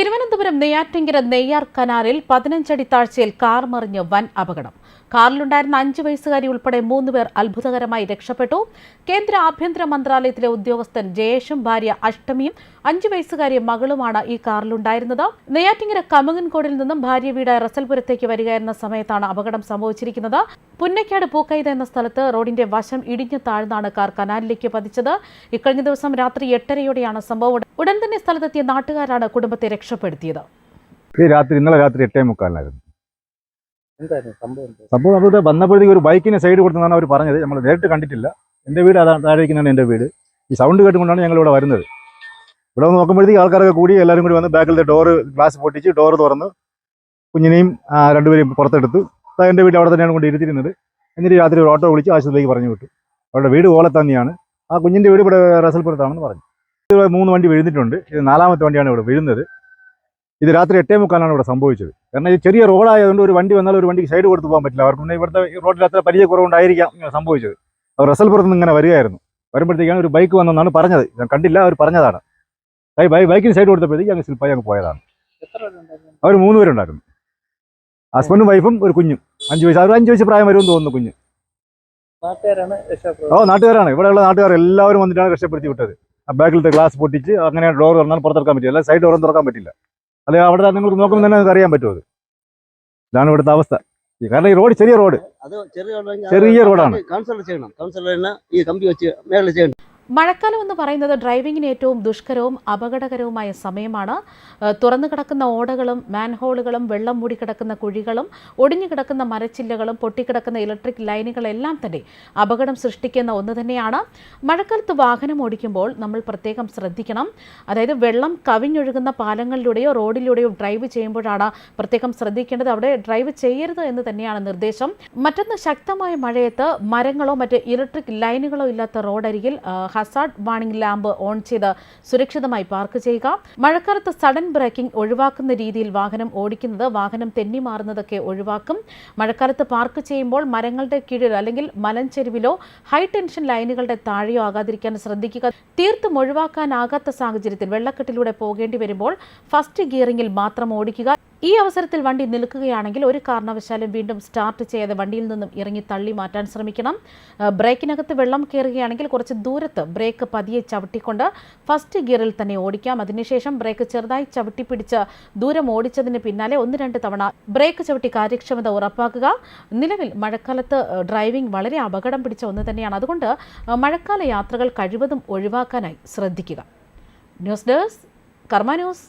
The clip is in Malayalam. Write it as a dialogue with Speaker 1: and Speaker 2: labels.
Speaker 1: തിരുവനന്തപുരം നെയ്യാറ്റിങ്കര നെയ്യാർ കനാലിൽ പതിനഞ്ചടി താഴ്ചയിൽ കാർ മറിഞ്ഞ് വൻ അപകടം. കാറിലുണ്ടായിരുന്ന അഞ്ച് വയസ്സുകാരി ഉൾപ്പെടെ മൂന്നുപേർ അത്ഭുതകരമായി രക്ഷപ്പെട്ടു. കേന്ദ്ര ആഭ്യന്തര മന്ത്രാലയത്തിലെ ഉദ്യോഗസ്ഥൻ ജയേഷും ഭാര്യ അഷ്ടമിയും അഞ്ചു വയസ്സുകാരി മകളുമാണ് ഈ കാറിലുണ്ടായിരുന്നത്. നെയ്യാറ്റിങ്കര കമുകൻകോടിൽ നിന്നും ഭാര്യ വീടായ റസൽപുരത്തേക്ക് വരികയായിരുന്ന സമയത്താണ് അപകടം സംഭവിച്ചിരിക്കുന്നത്. പുന്നക്കാട് പൂക്കൈത എന്ന സ്ഥലത്ത് റോഡിന്റെ വശം ഇടിഞ്ഞു താഴ്ന്നാണ് കാർ കനാലിലേക്ക് പതിച്ചത്. ഇക്കഴിഞ്ഞ ദിവസം രാത്രി എട്ടരയോടെയാണ് സംഭവം ഉടൻ തന്നെ സ്ഥലത്തെത്തിയ നാട്ടുകാരാണ് കുടുംബത്തെ രക്ഷപ്പെടുത്തിയത്.
Speaker 2: രാത്രി ഇന്നലെ രാത്രി എട്ടേ മുക്കാലിനായിരുന്നു.
Speaker 3: എന്തായിരുന്നു സംഭവം
Speaker 2: അവിടെ വന്നപ്പോഴത്തേക്ക് ഒരു ബൈക്കിന് സൈഡ് കൊടുത്തെന്നാണ് അവർ പറഞ്ഞത്. നമ്മൾ നേരിട്ട് കണ്ടിട്ടില്ല. എന്റെ വീട് അതാണ് താഴേക്കുന്നതാണ് എന്റെ വീട്. ഈ സൗണ്ട് കേട്ടുകൊണ്ടാണ് ഞങ്ങൾ ഇവിടെ വരുന്നത്. ഇവിടെ വന്ന് നോക്കുമ്പോഴത്തേക്ക് ആൾക്കാരൊക്കെ കൂടി എല്ലാവരും കൂടി വന്ന് ബാക്കിലത്തെ ഡോറ് ഗ്ലാസ് പൊട്ടിച്ച് ഡോറ് തുറന്ന് കുഞ്ഞിനെയും രണ്ടുപേരെയും പുറത്തെടുത്തു. എന്റെ വീട് അവിടെ തന്നെയാണ് കൊണ്ട് ഇരുത്തിരുന്നത് എന്നിട്ട് രാത്രി ഒരു ഓട്ടോ വിളിച്ച് ആശുപത്രിയിലേക്ക് പറഞ്ഞു വിട്ടു. അവരുടെ വീട് ഓലത്താന്നിയാണ്. ആ കുഞ്ഞിന്റെ വീട് ഇവിടെ റസൽപുരത്താണെന്ന് പറഞ്ഞു. ഇത് മൂന്ന് വണ്ടി വീഴുന്നിട്ടുണ്ട്. ഇത് നാലാമത്തെ വണ്ടിയാണ് ഇവിടെ വീഴുന്നത്. ഇത് രാത്രി എട്ടേ മുക്കാലാണ് ഇവിടെ സംഭവിച്ചത്. കാരണം ഇത് ചെറിയ റോഡായതുകൊണ്ട് ഒരു വണ്ടി വന്നാൽ ഒരു വണ്ടിക്ക് സൈഡ് കൊടുത്ത് പോകാൻ പറ്റില്ല. അവർക്ക് പിന്നെ ഇവിടുത്തെ റോഡിൽ അത്ര പരിചയക്കുറവുണ്ടായിരിക്കാം സംഭവിച്ചത്. അവർ റസൽപുറത്ത് നിന്ന് ഇങ്ങനെ വരികയായിരുന്നു. വരുമ്പോഴത്തേക്കാണ് ഒരു ബൈക്ക് വന്നെന്നാണ് പറഞ്ഞത്. ഞാൻ കണ്ടില്ല അവർ പറഞ്ഞതാണ്. ബൈക്കിന് സൈഡ് കൊടുത്തപ്പോഴത്തേക്ക് അങ്ങ് സ്ലിപ്പായി അങ്ങ് പോയതാണ്? അവർ മൂന്ന് പേരുണ്ടായിരുന്നു. ഹസ്ബൻഡും വൈഫും ഒരു കുഞ്ഞും. അഞ്ച് വയസ്സ് അവർ അഞ്ച് വയസ്സ് പ്രായം വരുമെന്ന് തോന്നുന്നു കുഞ്ഞ്. ഓ നാട്ടുകാരാണ്. ഇവിടെയുള്ള നാട്ടുകാർ എല്ലാവരും വന്നിട്ടാണ് രക്ഷപ്പെടുത്തി വിട്ടത്. ബാക്കിലത്തെ ഗ്ലാസ് പൊട്ടിച്ച് അങ്ങനെ ഡോർ തുറന്നാൽ പുറത്തെടുക്കാൻ പറ്റില്ല. അല്ലെങ്കിൽ സൈഡ് ഡോറും തുറക്കാൻ പറ്റില്ല. അല്ലെ അവിടെ നിങ്ങൾക്ക് നോക്കുമ്പോൾ തന്നെ നിങ്ങൾക്ക് അറിയാൻ പറ്റുമോ അത്. ഇതാണ് ഇവിടുത്തെ അവസ്ഥ. കാരണം ഈ റോഡ് ചെറിയ റോഡ്
Speaker 4: ചെറിയ
Speaker 2: റോഡാണ്.
Speaker 4: കൗൺസിലർ ചെയ്യണം. കൗൺസിലറിന് ഈ കമ്പി വെച്ച് മേളിൽ ചെയ്യണം.
Speaker 1: മഴക്കാലം എന്ന് പറയുന്നത് ഡ്രൈവിങ്ങിന് ഏറ്റവും ദുഷ്കരവും അപകടകരവുമായ സമയമാണ്. തുറന്നു കിടക്കുന്ന ഓടകളും മാൻഹോളുകളും വെള്ളം മൂടി കിടക്കുന്ന കുഴികളും ഒടിഞ്ഞു കിടക്കുന്ന മരച്ചില്ലകളും പൊട്ടിക്കിടക്കുന്ന ഇലക്ട്രിക് ലൈനുകളെല്ലാം തന്നെ അപകടം സൃഷ്ടിക്കുന്ന ഒന്ന് തന്നെയാണ്. മഴക്കാലത്ത് വാഹനം ഓടിക്കുമ്പോൾ നമ്മൾ പ്രത്യേകം ശ്രദ്ധിക്കണം. അതായത് വെള്ളം കവിഞ്ഞൊഴുകുന്ന പാലങ്ങളിലൂടെയോ റോഡിലൂടെയോ ഡ്രൈവ് ചെയ്യുമ്പോഴാണ് പ്രത്യേകം ശ്രദ്ധിക്കേണ്ടത്. അവിടെ ഡ്രൈവ് ചെയ്യരുത് എന്ന് തന്നെയാണ് നിർദ്ദേശം. മറ്റൊന്ന് ശക്തമായ മഴയത്ത് മരങ്ങളോ മറ്റ് ഇലക്ട്രിക് ലൈനുകളോ ഇല്ലാത്ത റോഡരികിൽ ആ, ഹസാർഡ് വാണിംഗ് ലാമ്പ് ഓൺ ചെയ്ത് സുരക്ഷിതമായി പാർക്ക് ചെയ്യുക. മഴക്കാലത്ത് സഡൻ ബ്രേക്കിംഗ് ഒഴിവാക്കുന്ന രീതിയിൽ വാഹനം ഓടിക്കുന്നത് വാഹനം തെന്നി മാറുന്നതൊക്കെ ഒഴിവാക്കും. മഴക്കാലത്ത് പാർക്ക് ചെയ്യുമ്പോൾ മരങ്ങളുടെ കീഴിൽ അല്ലെങ്കിൽ മലഞ്ചെരുവിലോ ഹൈ ടെൻഷൻ ലൈനുകളുടെ താഴെയോ ആകാതിരിക്കാൻ ശ്രദ്ധിക്കുക. തീർത്തും ഒഴിവാക്കാനാകാത്ത സാഹചര്യത്തിൽ വെള്ളക്കെട്ടിലൂടെ പോകേണ്ടി വരുമ്പോൾ ഫസ്റ്റ് ഗിയറിംഗിൽ മാത്രം ഓടിക്കുക. ഈ അവസരത്തിൽ വണ്ടി നിൽക്കുകയാണെങ്കിൽ ഒരു കാരണവശാലും വീണ്ടും സ്റ്റാർട്ട് ചെയ്യാതെ വണ്ടിയിൽ നിന്നും ഇറങ്ങി തള്ളി മാറ്റാൻ ശ്രമിക്കണം. ബ്രേക്കിനകത്ത് വെള്ളം കയറുകയാണെങ്കിൽ കുറച്ച് ദൂരത്ത് ബ്രേക്ക് പതിയെ ചവിട്ടിക്കൊണ്ട് ഫസ്റ്റ് ഗിയറിൽ തന്നെ ഓടിക്കാം. അതിനുശേഷം ബ്രേക്ക് ചെറുതായി ചവിട്ടി പിടിച്ച് ദൂരം ഓടിച്ചതിന് പിന്നാലെ ഒന്ന് രണ്ട് തവണ ബ്രേക്ക് ചവിട്ടി കാര്യക്ഷമത ഉറപ്പാക്കുക. നിലവിൽ മഴക്കാലത്ത് ഡ്രൈവിംഗ് വളരെ അപകടം പിടിച്ച ഒന്ന് തന്നെയാണ്. അതുകൊണ്ട് മഴക്കാല യാത്രകൾ കഴിവതും ഒഴിവാക്കാനായി ശ്രദ്ധിക്കുക. News desk Karma news.